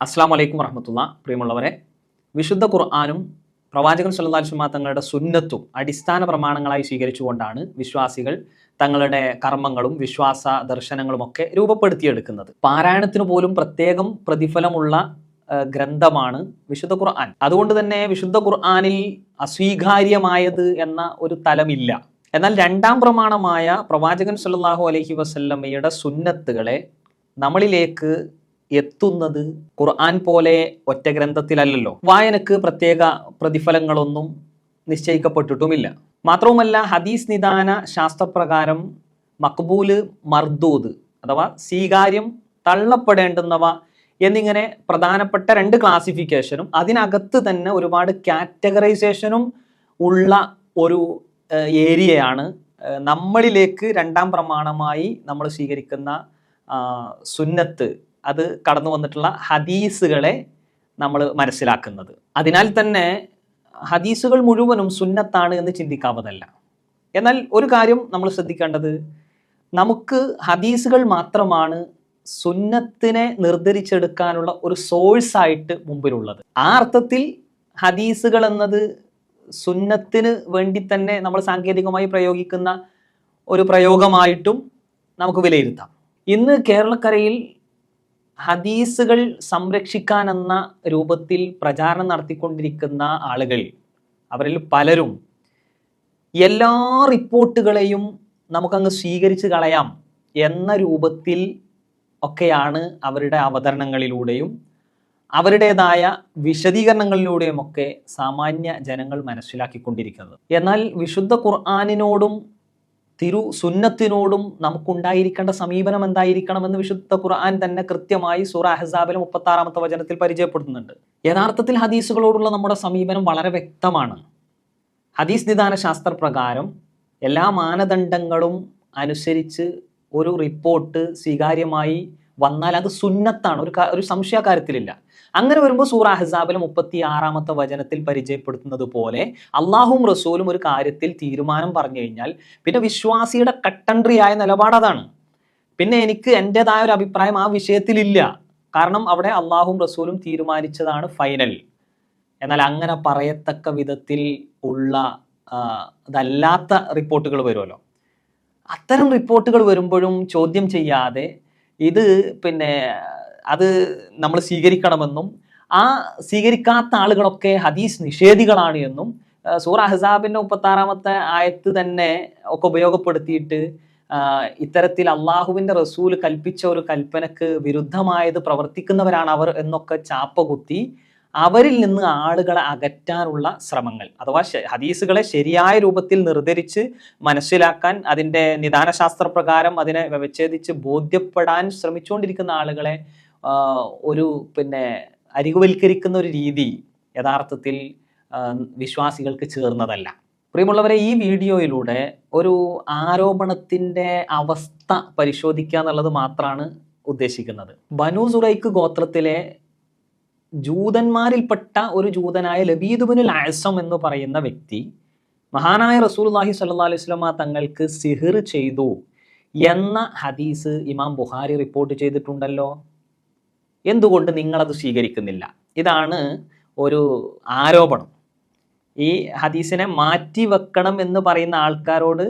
അസ്സാം വലൈക്കും വറഹമത്തുള്ള. പ്രിയമുള്ളവരെ വിശുദ്ധ ഖുർആാനും പ്രവാചകൻ സല്ലാസ്മാ തങ്ങളുടെ സുന്നത്തും അടിസ്ഥാന പ്രമാണങ്ങളായി സ്വീകരിച്ചുകൊണ്ടാണ് വിശ്വാസികൾ തങ്ങളുടെ കർമ്മങ്ങളും വിശ്വാസ ദർശനങ്ങളും ഒക്കെ രൂപപ്പെടുത്തിയെടുക്കുന്നത്. പാരായണത്തിന് പോലും പ്രത്യേകം പ്രതിഫലമുള്ള ഗ്രന്ഥമാണ് വിശുദ്ധ ഖുർആൻ. അതുകൊണ്ട് തന്നെ വിശുദ്ധ ഖുർആാനിൽ അസ്വീകാര്യമായത് എന്ന ഒരു തലമില്ല. എന്നാൽ രണ്ടാം പ്രമാണമായ പ്രവാചകൻ സല്ലാഹു അലഹി വസല്ലമ്മയുടെ സുന്നത്തുകളെ നമ്മളിലേക്ക് എത്തുന്നത് ഖുർആൻ പോലെ ഒറ്റ ഗ്രന്ഥത്തിലല്ലല്ലോ. വായനക്ക് പ്രത്യേക പ്രതിഫലങ്ങളൊന്നും നിശ്ചയിക്കപ്പെട്ടിട്ടുമില്ല. മാത്രവുമല്ല ഹദീസ് നിദാന ശാസ്ത്രപ്രകാരം മക്ബൂൽ മർദൂദ് അഥവാ സ്വീകാര്യം തള്ളപ്പെടേണ്ടുന്നവ എന്നിങ്ങനെ പ്രധാനപ്പെട്ട രണ്ട് ക്ലാസിഫിക്കേഷനും അതിനകത്ത് തന്നെ ഒരുപാട് കാറ്റഗറൈസേഷനും ഉള്ള ഒരു ഏരിയയാണ് നമ്മളിലേക്ക് രണ്ടാം പ്രമാണമായി നമ്മൾ സ്വീകരിക്കുന്ന സുന്നത്ത് അത് കടന്നു വന്നിട്ടുള്ള ഹദീസുകളെ നമ്മൾ മനസ്സിലാക്കുന്നത്. അതിനാൽ തന്നെ ഹദീസുകൾ മുഴുവനും സുന്നത്താണ് എന്ന് ചിന്തിക്കാവതല്ല. എന്നാൽ ഒരു കാര്യം നമ്മൾ ശ്രദ്ധിക്കേണ്ടത് നമുക്ക് ഹദീസുകൾ മാത്രമാണ് സുന്നത്തിനെ നിർദ്ധരിച്ചെടുക്കാനുള്ള ഒരു സോഴ്സായിട്ട് മുമ്പിലുള്ളത്. ആ അർത്ഥത്തിൽ ഹദീസുകൾ എന്നത് സുന്നത്തിന് വേണ്ടി തന്നെ നമ്മൾ സാങ്കേതികമായി പ്രയോഗിക്കുന്ന ഒരു പ്രയോഗമായിട്ടും നമുക്ക് വിലയിരുത്താം. ഇന്ന് കേരളക്കരയിൽ ഹദീസുകൾ സംരക്ഷിക്കാൻ എന്ന രൂപത്തിൽ പ്രചാരണം നടത്തിക്കൊണ്ടിരിക്കുന്ന ആളുകൾ അവരിൽ പലരും എല്ലാ റിപ്പോർട്ടുകളെയും നമുക്കങ്ങ് സ്വീകരിച്ച് കളയാം എന്ന രൂപത്തിൽ ഒക്കെയാണ് അവരുടെ അവതരണങ്ങളിലൂടെയും അവരുടേതായ വിശദീകരണങ്ങളിലൂടെയും ഒക്കെ സാമാന്യ ജനങ്ങൾ മനസ്സിലാക്കിക്കൊണ്ടിരിക്കുന്നത്. എന്നാൽ വിശുദ്ധ ഖുർആാനിനോടും തിരു സുന്നത്തിനോടും നമുക്കുണ്ടായിരിക്കേണ്ട സമീപനം എന്തായിരിക്കണമെന്ന് വിശുദ്ധ ഖുർആൻ തന്നെ കൃത്യമായി സൂറ അഹസാബിലെ മുപ്പത്തി ആറാമത്തെ വചനത്തിൽ പരിചയപ്പെടുത്തുന്നുണ്ട്. യഥാർത്ഥത്തിൽ ഹദീസുകളോടുള്ള നമ്മുടെ സമീപനം വളരെ വ്യക്തമാണ്. ഹദീസ് നിദാന ശാസ്ത്ര പ്രകാരം എല്ലാ മാനദണ്ഡങ്ങളും അനുസരിച്ച് ഒരു റിപ്പോർട്ട് സ്വീകാര്യമായി വന്നാൽ അത് സുന്നത്താണ്. ഒരു ഒരു സംശയ കാര്യത്തിലില്ല അങ്ങനെ വരുമ്പോൾ സൂറ അഹസാബിലെ മുപ്പത്തി ആറാമത്തെ വചനത്തിൽ പരിചയപ്പെടുത്തുന്നത് പോലെ അള്ളാഹും റസൂലും ഒരു കാര്യത്തിൽ തീരുമാനം പറഞ്ഞു കഴിഞ്ഞാൽ പിന്നെ വിശ്വാസിയുടെ കട്ടൻട്രിയായ നിലപാട് അതാണ്. പിന്നെ എനിക്ക് എന്റെതായ ഒരു അഭിപ്രായം ആ വിഷയത്തിലില്ല. കാരണം അവിടെ അള്ളാഹും റസൂലും തീരുമാനിച്ചതാണ് ഫൈനൽ. എന്നാൽ അങ്ങനെ പറയത്തക്ക വിധത്തിൽ ഉള്ള അതല്ലാത്ത റിപ്പോർട്ടുകൾ വരുമല്ലോ. അത്തരം റിപ്പോർട്ടുകൾ വരുമ്പോഴും ചോദ്യം ചെയ്യാതെ ഇത് പിന്നെ അത് നമ്മൾ സ്വീകരിക്കണമെന്നും ആ സ്വീകരിക്കാത്ത ആളുകളൊക്കെ ഹദീസ് നിഷേധികളാണ് എന്നും സൂറ അഹ്സാബിന്റെ മുപ്പത്താറാമത്തെ ആയത്ത് തന്നെ ഒക്കെ ഉപയോഗപ്പെടുത്തിയിട്ട് ഇത്തരത്തിൽ അള്ളാഹുവിന്റെ റസൂൽ കൽപ്പിച്ച ഒരു കൽപ്പനക്ക് വിരുദ്ധമായത് പ്രവർത്തിക്കുന്നവരാണ് അവർ എന്നൊക്കെ ചാപ്പ കുത്തി അവരിൽ നിന്ന് ആളുകളെ അകറ്റാനുള്ള ശ്രമങ്ങൾ. അഥവാ ഹദീസുകളെ ശരിയായ രൂപത്തിൽ നിർദ്ധരിച്ച് മനസ്സിലാക്കാൻ അതിന്റെ നിദാനശാസ്ത്ര പ്രകാരം അതിനെ വ്യവച്ഛേദിച്ച് ബോധ്യപ്പെടാൻ ശ്രമിച്ചുകൊണ്ടിരിക്കുന്ന ആളുകളെ ഒരു പിന്നെ അരികുവൽക്കരിക്കുന്ന ഒരു രീതി യഥാർത്ഥത്തിൽ വിശ്വാസികൾക്ക് ചേർന്നതല്ല. പ്രിയമുള്ളവരെ ഈ വീഡിയോയിലൂടെ ഒരു ആരോപണത്തിന്റെ അവസ്ഥ പരിശോധിക്കുക എന്നുള്ളത് മാത്രമാണ് ഉദ്ദേശിക്കുന്നത്. ബനു സുറൈക്ക് ഗോത്രത്തിലെ ജൂതന്മാരിൽപ്പെട്ട ഒരു ജൂതനായ ലബീദുബിനുൽ ആസം എന്ന് പറയുന്ന വ്യക്തി മഹാനായ റസൂൽഹി സല്ലാ അലൈഹി സ്വലമ തങ്ങൾക്ക് സിഹിർ ചെയ്തു എന്ന ഹദീസ് ഇമാം ബുഹാരി റിപ്പോർട്ട് ചെയ്തിട്ടുണ്ടല്ലോ. എന്തുകൊണ്ട് നിങ്ങളത് സ്വീകരിക്കുന്നില്ല? ഇതാണ് ഒരു ആരോപണം. ഈ ഹദീസിനെ മാറ്റി വെക്കണം എന്ന് പറയുന്ന ആൾക്കാരോട്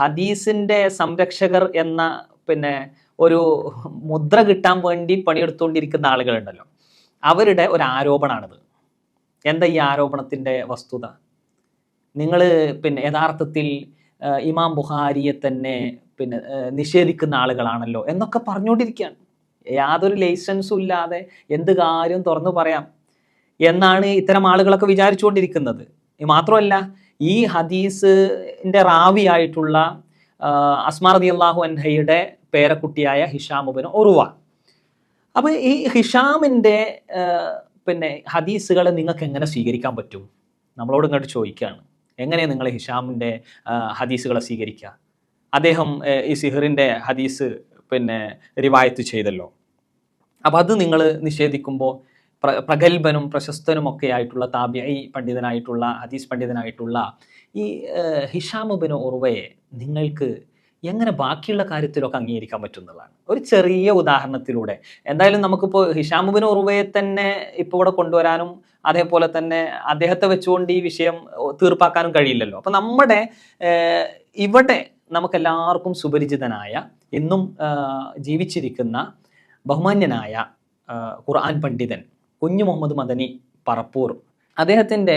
ഹദീസിന്റെ സംരക്ഷകർ എന്ന പിന്നെ ഒരു മുദ്ര കിട്ടാൻ വേണ്ടി പണിയെടുത്തുകൊണ്ടിരിക്കുന്ന ആളുകളുണ്ടല്ലോ. അവരുടെ ഒരു ആരോപണമാണിത് എന്താ ഈ ആരോപണത്തിന്റെ വസ്തുത? നിങ്ങൾ പിന്നെ യഥാർത്ഥത്തിൽ ഇമാം ബുഹാരിയെ തന്നെ പിന്നെ നിഷേധിക്കുന്ന ആളുകളാണല്ലോ എന്നൊക്കെ പറഞ്ഞുകൊണ്ടിരിക്കുകയാണ്. യാതൊരു ലൈസൻസും ഇല്ലാതെ എന്ത് കാര്യം തുറന്നു പറയാം എന്നാണ് ഇത്തരം ആളുകളൊക്കെ വിചാരിച്ചുകൊണ്ടിരിക്കുന്നത്. മാത്രമല്ല ഈ ഹദീസിന്റെ റാവിയായിട്ടുള്ള അസ്മാർ റതി അള്ളാഹു അൻഹയുടെ പേരക്കുട്ടിയായ ഹിഷാമുബിന് ഒറുവ അപ്പോൾ ഈ ഹിഷാമിന്റെ പിന്നെ ഹദീസുകളെ നിങ്ങൾക്ക് എങ്ങനെ സ്വീകരിക്കാൻ പറ്റും? നമ്മളോട് ഇങ്ങോട്ട് ചോദിക്കുകയാണ്. എങ്ങനെയാണ് നിങ്ങൾ ഹിഷാമിന്റെ ഹദീസുകളെ സ്വീകരിക്കുക? അദ്ദേഹം ഈ സിഹറിന്റെ ഹദീസ് പിന്നെ റിവായത്ത് ചെയ്തല്ലോ. അപ്പം അത് നിങ്ങൾ നിഷേധിക്കുമ്പോൾ പ്ര പ്രഗത്ഭനും പ്രശസ്തനും ഒക്കെ ആയിട്ടുള്ള താബിഐ പണ്ഡിതനായിട്ടുള്ള ഹദീസ് പണ്ഡിതനായിട്ടുള്ള ഈ ഹിഷാമുബിന് ഉറവയെ നിങ്ങൾക്ക് എങ്ങനെ ബാക്കിയുള്ള കാര്യത്തിലൊക്കെ അംഗീകരിക്കാൻ പറ്റുന്നതാണ്? ഒരു ചെറിയ ഉദാഹരണത്തിലൂടെ. എന്തായാലും നമുക്കിപ്പോൾ ഹിഷാമുബിൻ ഉറുവയെ തന്നെ ഇപ്പോൾ ഇവിടെ കൊണ്ടുവരാനും അതേപോലെ തന്നെ അദ്ദേഹത്തെ വെച്ചുകൊണ്ട് ഈ വിഷയം തീർപ്പാക്കാനും കഴിയില്ലല്ലോ. അപ്പം നമ്മുടെ ഇവിടെ നമുക്കെല്ലാവർക്കും സുപരിചിതനായ ഇന്നും ജീവിച്ചിരിക്കുന്ന ബഹുമാന്യനായ ഖുർആൻ പണ്ഡിതൻ കുഞ്ഞു മുഹമ്മദ് മദനി പറപ്പൂർ. അദ്ദേഹത്തിന്റെ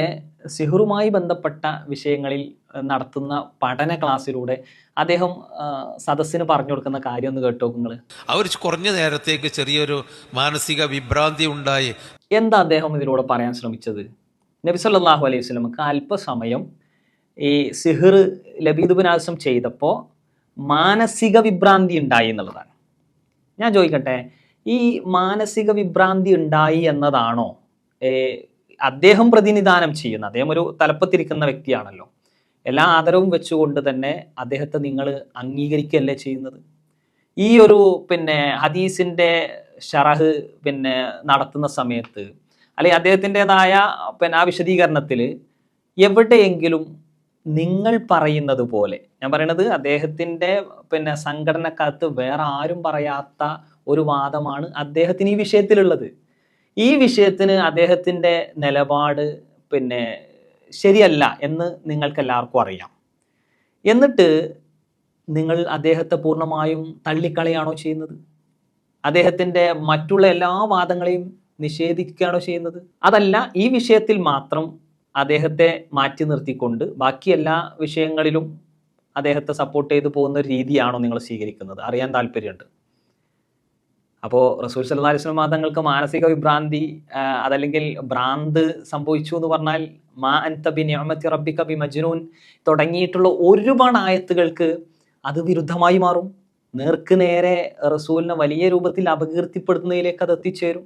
സിഹറുമായി ബന്ധപ്പെട്ട വിഷയങ്ങളിൽ നടത്തുന്ന പഠന ക്ലാസ്സിലൂടെ അദ്ദേഹം സദസ്സിന് പറഞ്ഞു കൊടുക്കുന്ന കാര്യം ഒന്ന് കേട്ടോ നിങ്ങൾ അവർ കുറഞ്ഞ നേരത്തേക്ക് ചെറിയൊരു മാനസിക വിഭ്രാന്തി ഉണ്ടായി. എന്താ അദ്ദേഹം ഇതിലൂടെ പറയാൻ ശ്രമിച്ചത്? നബി സല്ലല്ലാഹു അലൈഹി സ്വലമക്ക് അല്പസമയം ഈ സിഹിർ ലബീദുബിനാസം ചെയ്തപ്പോൾ മാനസിക വിഭ്രാന്തി ഉണ്ടായി എന്നുള്ളതാണ്. ഞാൻ ചോദിക്കട്ടെ ഈ മാനസിക വിഭ്രാന്തി ഉണ്ടായി എന്നതാണോ? അദ്ദേഹം പ്രതിനിധാനം ചെയ്യുന്ന അദ്ദേഹം ഒരു തലപ്പത്തിരിക്കുന്ന വ്യക്തിയാണല്ലോ. എല്ലാ ആദരവും വെച്ചുകൊണ്ട് തന്നെ അദ്ദേഹത്തെ നിങ്ങൾ അംഗീകരിക്കുകയല്ലേ ചെയ്യുന്നത്? ഈ ഒരു പിന്നെ ഹദീസിന്റെ ഷറഹ് പിന്നെ നടത്തുന്ന സമയത്ത് അല്ലെങ്കിൽ അദ്ദേഹത്തിന്റെതായ പിന്നെ ആ വിശദീകരണത്തിൽ എവിടെയെങ്കിലും നിങ്ങൾ പറയുന്നത് പോലെ ഞാൻ പറയണത് അദ്ദേഹത്തിന്റെ പിന്നെ സംഘടനക്കകത്ത് വേറെ ആരും പറയാത്ത ഒരു വാദമാണ് അദ്ദേഹത്തിന് ഈ വിഷയത്തിലുള്ളത്. ഈ വിഷയത്തിന് അദ്ദേഹത്തിന്റെ നിലപാട് പിന്നെ ശരിയല്ല എന്ന് നിങ്ങൾക്ക് എല്ലാവർക്കും അറിയാം. എന്നിട്ട് നിങ്ങൾ അദ്ദേഹത്തെ പൂർണമായും തള്ളിക്കളയാണോ ചെയ്യുന്നത്? അദ്ദേഹത്തിന്റെ മറ്റുള്ള എല്ലാ വാദങ്ങളെയും നിഷേധിക്കുകയാണോ ചെയ്യുന്നത്? അതല്ല ഈ വിഷയത്തിൽ മാത്രം അദ്ദേഹത്തെ മാറ്റി നിർത്തിക്കൊണ്ട് ബാക്കി എല്ലാ വിഷയങ്ങളിലും അദ്ദേഹത്തെ സപ്പോർട്ട് ചെയ്തു പോകുന്ന രീതിയാണോ നിങ്ങൾ സ്വീകരിക്കുന്നത്? അറിയാൻ താല്പര്യമുണ്ട്. അപ്പോൾ റസൂൽ സല്ലാ അലൈഹി വസല്ലം തങ്ങൾക്ക് മാനസിക വിഭ്രാന്തി അതല്ലെങ്കിൽ ഭ്രാന്ത് സംഭവിച്ചു എന്ന് പറഞ്ഞാൽ മാ അൻത ബി നിഅമത്തി റബ്ബിക ബി മജ്നൂൻ തുടങ്ങിയിട്ടുള്ള ഒരുപാട് ആയത്തുകൾക്ക് അത് വിരുദ്ധമായി മാറും. നേർക്ക് നേരെ റസൂലിനെ വലിയ രൂപത്തിൽ അപകീർത്തിപ്പെടുത്തുന്നതിലേക്ക് അത് എത്തിച്ചേരും.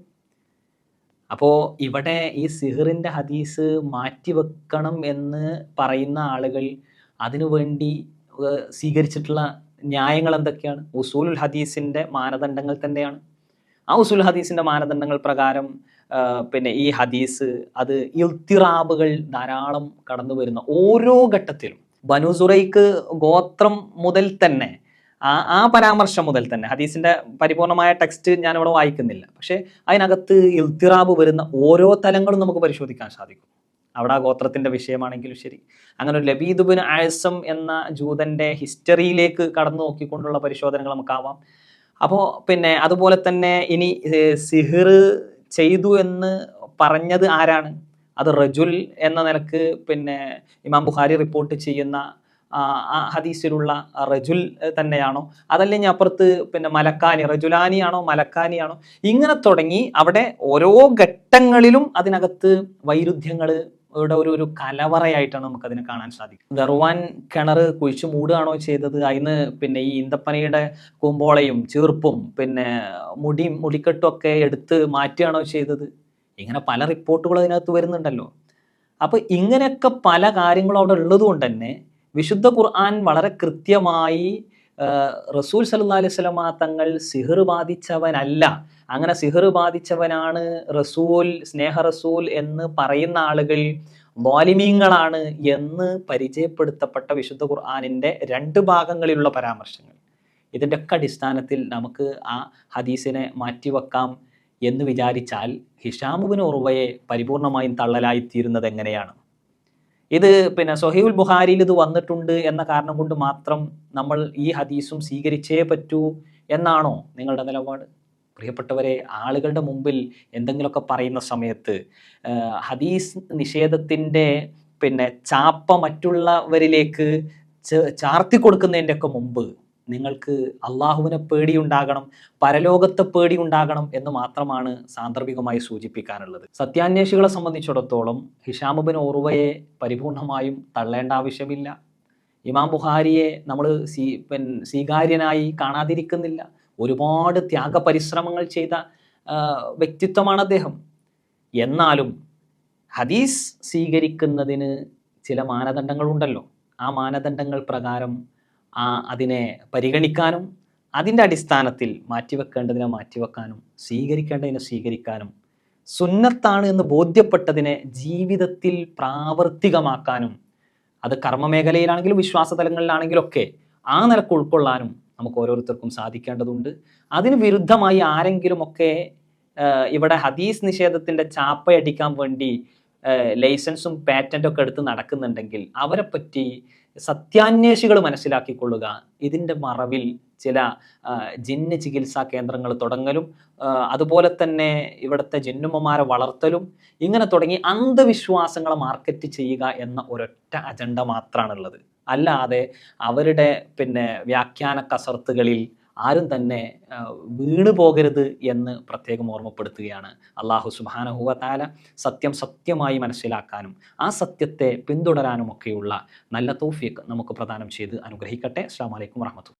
അപ്പോൾ ഇവിടെ ഈ സിഹിറിന്റെ ഹദീസ് മാറ്റിവെക്കണം എന്ന് പറയുന്ന ആളുകൾ അതിനു വേണ്ടി സ്വീകരിച്ചിട്ടുള്ള ന്യായങ്ങൾ എന്തൊക്കെയാണ് ഉസൂലുൽ ഹദീസിന്റെ മാനദണ്ഡങ്ങൾ തന്നെയാണ്. ആ ഉസൂൽ ഹദീസിന്റെ മാനദണ്ഡങ്ങൾ പ്രകാരം പിന്നെ ഈ ഹദീസ് അത് ഇൽത്തിറാബുകൾ ധാരാളം കടന്നു വരുന്ന ഓരോ ഘട്ടത്തിലും. ബനുസുറൈക്ക് ഗോത്രം മുതൽ തന്നെ ആ ആ പരാമർശം മുതൽ തന്നെ ഹദീസിന്റെ പരിപൂർണമായ ടെക്സ്റ്റ് ഞാനിവിടെ വായിക്കുന്നില്ല. പക്ഷേ അതിനകത്ത് ഇൽത്തിറാബ് വരുന്ന ഓരോ തലങ്ങളും നമുക്ക് പരിശോധിക്കാൻ സാധിക്കും. അവിടെ ആ ഗോത്രത്തിന്റെ വിഷയമാണെങ്കിലും ശരി. അങ്ങനെ ഒരു ലബീദുബിൻ ആയസം എന്ന ജൂതന്റെ ഹിസ്റ്ററിയിലേക്ക് കടന്നു നോക്കിക്കൊണ്ടുള്ള പരിശോധനകൾ നമുക്കാവാം. അപ്പോൾ പിന്നെ അതുപോലെ തന്നെ ഇനി സിഹിർ ചെയ്തു എന്ന് പറഞ്ഞത് ആരാണ്? അത് റജുൽ എന്ന നിലയ്ക്ക് പിന്നെ ഇമാം ബുഖാരി റിപ്പോർട്ട് ചെയ്യുന്ന ആ, ഹദീസിലുള്ള റജുൽ തന്നെയാണോ? അതല്ലെങ്കിൽ അപ്പുറത്ത് പിന്നെ മലക്കാനി റജുലാനിയാണോ മലക്കാനിയാണോ? ഇങ്ങനെ തുടങ്ങി അവിടെ ഓരോ ഘട്ടങ്ങളിലും അതിനകത്ത് വൈരുദ്ധ്യങ്ങൾ ഇവിടെ ഒരു ഒരു കലവറയായിട്ടാണ് നമുക്ക് അതിനെ കാണാൻ സാധിക്കും ദർവാൻ കിണർ കുഴിച്ചു മൂടുകയാണോ ചെയ്തത്? അതിന് പിന്നെ ഈ ഇന്തപ്പനയുടെ കൂമ്പോളയും ചീർപ്പും പിന്നെ മുടി മുടിക്കെട്ടും ഒക്കെ എടുത്ത് മാറ്റുകയാണോ ചെയ്തത്? ഇങ്ങനെ പല റിപ്പോർട്ടുകൾ അതിനകത്ത് വരുന്നുണ്ടല്ലോ. അപ്പോൾ ഇങ്ങനെയൊക്കെ പല കാര്യങ്ങളും അവിടെ ഉള്ളത് കൊണ്ട് തന്നെ വിശുദ്ധ ഖുർആൻ വളരെ കൃത്യമായി റസൂൽ സല്ലാ അലൈഹി സ്വലമ തങ്ങൾ സിഹർ ബാധിച്ചവനല്ല. അങ്ങനെ സിഹർ ബാധിച്ചവനാണ് റസൂൽ സ്നേഹ റസൂൽ എന്ന് പറയുന്ന ആളുകൾ വാലിമീങ്ങളാണ് എന്ന് പരിചയപ്പെടുത്തപ്പെട്ട വിശുദ്ധ ഖുർആാനിന്റെ രണ്ട് ഭാഗങ്ങളിലുള്ള പരാമർശങ്ങൾ. ഇതിന്റെ ഒക്കെ അടിസ്ഥാനത്തിൽ നമുക്ക് ആ ഹദീസിനെ മാറ്റിവെക്കാം എന്ന് വിചാരിച്ചാൽ ഹിഷാമുബിൻ ഉറവയെ പരിപൂർണമായും തള്ളലായിത്തീരുന്നത് എങ്ങനെയാണ്? ഇത് പിന്നെ സൊഹൈബുൽ ബുഹാരിയിൽ ഇത് വന്നിട്ടുണ്ട് എന്ന കാരണം കൊണ്ട് മാത്രം നമ്മൾ ഈ ഹദീസും സ്വീകരിച്ചേ പറ്റൂ എന്നാണോ നിങ്ങളുടെ നിലപാട്? പ്രിയപ്പെട്ടവരെ ആളുകളുടെ മുമ്പിൽ എന്തെങ്കിലുമൊക്കെ പറയുന്ന സമയത്ത് ഹദീസ് നിഷേധത്തിന്റെ പിന്നെ ചാപ്പ മറ്റുള്ളവരിലേക്ക് ചാർത്തി കൊടുക്കുന്നതിന്റെയൊക്കെ മുമ്പ് നിങ്ങൾക്ക് അള്ളാഹുവിനെ പേടിയുണ്ടാകണം പരലോകത്തെ പേടിയുണ്ടാകണം എന്ന് മാത്രമാണ് സാന്ദർഭികമായി സൂചിപ്പിക്കാനുള്ളത്. സത്യാന്വേഷികളെ സംബന്ധിച്ചിടത്തോളം ഹിഷാമുബിൻ ഓർവയെ പരിപൂർണമായും തള്ളേണ്ട ആവശ്യമില്ല. ഇമാം ബുഹാരിയെ നമ്മൾ സ്വീ സ്വീകാര്യനായി കാണാതിരിക്കുന്നില്ല. ഒരുപാട് ത്യാഗപരിശ്രമങ്ങൾ ചെയ്ത വ്യക്തിത്വമാണ് അദ്ദേഹം. എന്നാലും ഹദീസ് സ്വീകരിക്കുന്നതിന് ചില മാനദണ്ഡങ്ങളുണ്ടല്ലോ. ആ മാനദണ്ഡങ്ങൾ പ്രകാരം അതിനെ പരിഗണിക്കാനും അതിന്റെ അടിസ്ഥാനത്തിൽ മാറ്റിവെക്കേണ്ടതിനെ മാറ്റിവെക്കാനും സ്വീകരിക്കേണ്ടതിനെ സ്വീകരിക്കാനും സുന്നത്താണ് എന്ന് ബോധ്യപ്പെട്ടതിനെ ജീവിതത്തിൽ പ്രാവർത്തികമാക്കാനും അത് കർമ്മമേഖലയിലാണെങ്കിലും വിശ്വാസ തലങ്ങളിലാണെങ്കിലൊക്കെ ആ നിലയ്ക്ക് ഉൾക്കൊള്ളാനും നമുക്ക് ഓരോരുത്തർക്കും സാധിക്കേണ്ടതുണ്ട്. അതിന് വിരുദ്ധമായി ആരെങ്കിലുമൊക്കെ ഇവിടെ ഹദീസ് നിഷേധത്തിന്റെ ചാപ്പയടിക്കാൻ വേണ്ടി ലൈസൻസും പാറ്റന്റും എടുത്ത് നടക്കുന്നുണ്ടെങ്കിൽ അവരെ പറ്റി സത്യാന്വേഷികൾ മനസ്സിലാക്കിക്കൊള്ളുക. ഇതിന്റെ മറവിൽ ചില ജിന്ന് ചികിത്സാ കേന്ദ്രങ്ങൾ തുടങ്ങലും അതുപോലെ തന്നെ ഇവിടുത്തെ ജിന്നുമ്മമാരെ വളർത്തലും ഇങ്ങനെ തുടങ്ങി അന്ധവിശ്വാസങ്ങളെ മാർക്കറ്റ് ചെയ്യുക എന്ന ഒരൊറ്റ അജണ്ട മാത്രമാണുള്ളത് അല്ലാതെ അവരുടെ പിന്നെ വ്യാഖ്യാന കസർത്തുകളിൽ ആരും തന്നെ വീണ് പോകരുത് എന്ന് പ്രത്യേകം ഓർമ്മപ്പെടുത്തുകയാണ് അള്ളാഹു സുബാനഹുവ താല സത്യം സത്യമായി മനസ്സിലാക്കാനും ആ സത്യത്തെ പിന്തുടരാനുമൊക്കെയുള്ള നല്ല തൗഫീഖ് നമുക്ക് പ്രദാനം ചെയ്ത് അനുഗ്രഹിക്കട്ടെ. അസ്സാം വലൈക്കും വാഹമത്തു